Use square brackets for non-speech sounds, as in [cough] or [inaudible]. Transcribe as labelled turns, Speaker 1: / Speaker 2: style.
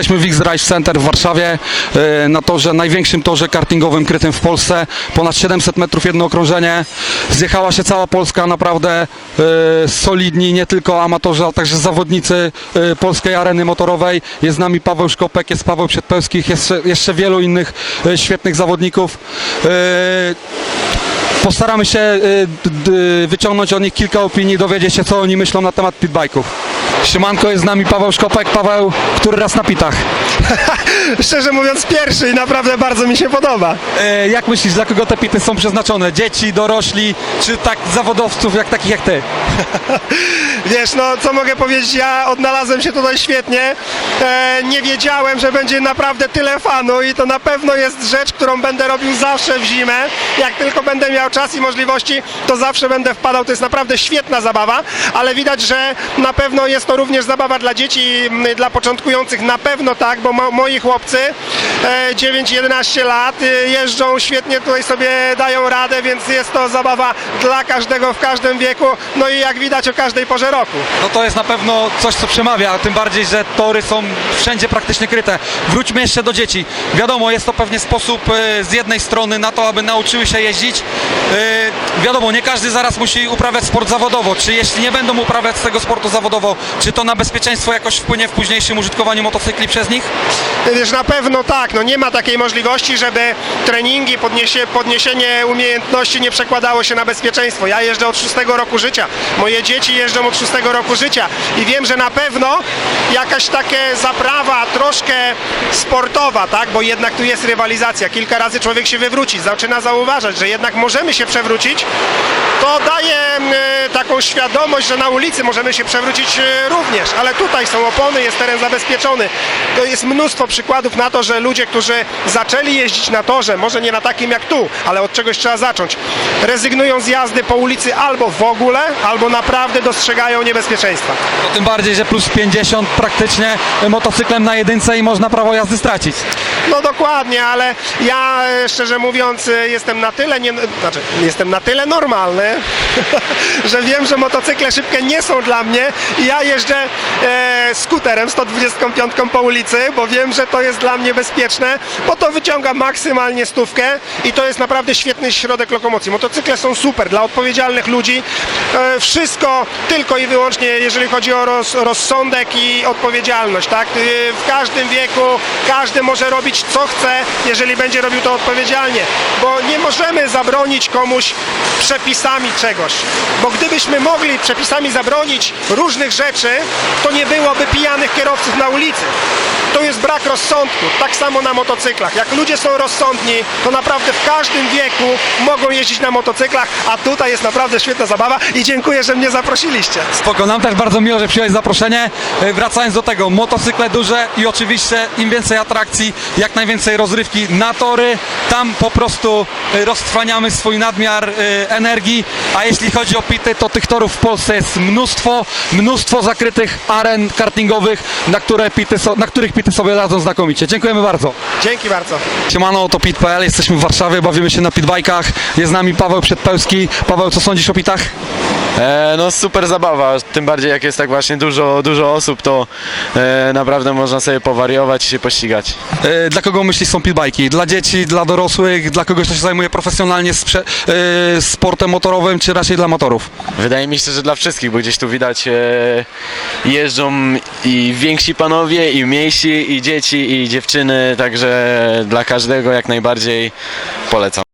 Speaker 1: jesteśmy w X-Drive Center w Warszawie, e, na torze, największym torze kartingowym krytym w Polsce. Ponad 700 metrów jedno okrążenie. Zjechała się cała Polska, naprawdę e, solidni, nie tylko amatorzy, ale także zawodnicy e, polskiej areny motorowej. Jest z nami Paweł Szkopek, jest Paweł Przedpełskich, jest jeszcze, wielu innych świetnych zawodników. Postaramy się y, wyciągnąć od nich kilka opinii, dowiedzieć się co oni myślą na temat pitbike'ów. Siemanko, jest z nami Paweł Szkopek. Paweł, który raz na pitach? [laughs]
Speaker 2: Szczerze mówiąc pierwszy i naprawdę bardzo mi się podoba.
Speaker 1: E, jak myślisz, dla kogo te pity są przeznaczone? Dzieci, dorośli, czy tak zawodowców jak takich jak ty? [laughs]
Speaker 2: Wiesz, no co mogę powiedzieć, ja odnalazłem się tutaj świetnie. E, nie wiedziałem, że będzie naprawdę tyle fanu i to na pewno jest rzecz, którą będę robił zawsze w zimę. Jak tylko będę miał czas i możliwości, to zawsze będę wpadał. To jest naprawdę świetna zabawa, ale widać, że na pewno jest to również zabawa dla dzieci, m, dla początkujących. Na pewno tak, bo mo- moi chłopcy e, 9-11 lat e, jeżdżą świetnie, tutaj sobie dają radę, więc jest to zabawa dla każdego w każdym wieku. No i jak widać o każdej porze roku.
Speaker 1: No to jest na pewno coś, co przemawia, tym bardziej, że tory są wszędzie praktycznie kryte. Wróćmy jeszcze do dzieci. Wiadomo, jest to pewnie sposób e, z jednej strony na to, aby nauczyły się jeździć. E, Wiadomo, nie każdy zaraz musi uprawiać sport zawodowo. Czy jeśli nie będą uprawiać tego sportu zawodowo, czy to na bezpieczeństwo jakoś wpłynie w późniejszym użytkowaniu motocykli przez nich?
Speaker 2: Wiesz, na pewno tak, no nie ma takiej możliwości, żeby treningi, podniesie, podniesienie umiejętności nie przekładało się na bezpieczeństwo. Ja jeżdżę od szóstego roku życia, moje dzieci jeżdżą od szóstego roku życia. I wiem, że na pewno jakaś takie zaprawa troszkę sportowa, tak, bo jednak tu jest rywalizacja, kilka razy człowiek się wywróci, zaczyna zauważać, że jednak możemy się przewrócić, to daje e, taką świadomość, że na ulicy możemy się przewrócić e, również, ale tutaj są opony, jest teren zabezpieczony. To jest mnóstwo przykładów na to, że ludzie, którzy zaczęli jeździć na torze, może nie na takim jak tu, ale od czegoś trzeba zacząć, rezygnują z jazdy po ulicy albo w ogóle, albo naprawdę dostrzegają niebezpieczeństwa.
Speaker 1: No, tym bardziej, że plus 50 praktycznie motocyklem na jedynce i można prawo jazdy stracić.
Speaker 2: No dokładnie, ale ja e, szczerze mówiąc e, jestem na tyle nie, znaczy jestem na tyle normalny, [laughs] że wiem, że motocykle szybkie nie są dla mnie i ja jeżdżę e, skuterem 125 po ulicy, bo wiem, że to jest dla mnie bezpieczne, bo to wyciąga maksymalnie stówkę i to jest naprawdę świetny środek lokomocji. Motocykle są super dla odpowiedzialnych ludzi. E, wszystko tylko i wyłącznie jeżeli chodzi o roz, rozsądek i odpowiedzialność, tak? E, w każdym wieku każdy może robić co chce, jeżeli będzie robił to odpowiedzialnie, bo nie możemy zabronić komuś przepisami czegoś, bo gdybyśmy mogli przepisami zabronić różnych rzeczy, to nie byłoby pijanych kierowców na ulicy. To jest brak rozsądku, tak samo na motocyklach. Jak ludzie są rozsądni, to naprawdę w każdym wieku mogą jeździć na motocyklach, a tutaj jest naprawdę świetna zabawa i dziękuję, że mnie zaprosiliście.
Speaker 1: Spoko, nam też bardzo miło, że przyjąłeś zaproszenie. E, Wracając do tego, motocykle duże i oczywiście im więcej atrakcji, jak najwięcej rozrywki na tory. Tam po prostu e, roztrwaniamy swój nadmiar e, energii, a jeśli chodzi o pity, to tych torów w Polsce jest mnóstwo, mnóstwo zakrytych aren kartingowych, na, które pity so, na których pity sobie radzą znakomicie. Dziękujemy bardzo.
Speaker 2: Dzięki bardzo.
Speaker 1: Siemano, to pit.pl, jesteśmy w Warszawie, bawimy się na pitbajkach. Jest z nami Paweł Przedpełski. Paweł, co sądzisz o pitach?
Speaker 3: E, no super zabawa, tym bardziej jak jest tak właśnie dużo, dużo osób, to e, naprawdę można sobie powariować i się pościgać.
Speaker 1: E, Dla kogo myślisz są pitbajki? Dla dzieci, dla dorosłych, dla kogoś, kto się zajmuje profesjonalnie sprze- e, sportem motorowym, czy raczej dla motorów?
Speaker 3: Wydaje mi się, że dla wszystkich, bo gdzieś tu widać e, jeżdżą i więksi panowie, i mniejsi, i dzieci, i dziewczyny, także dla każdego jak najbardziej polecam.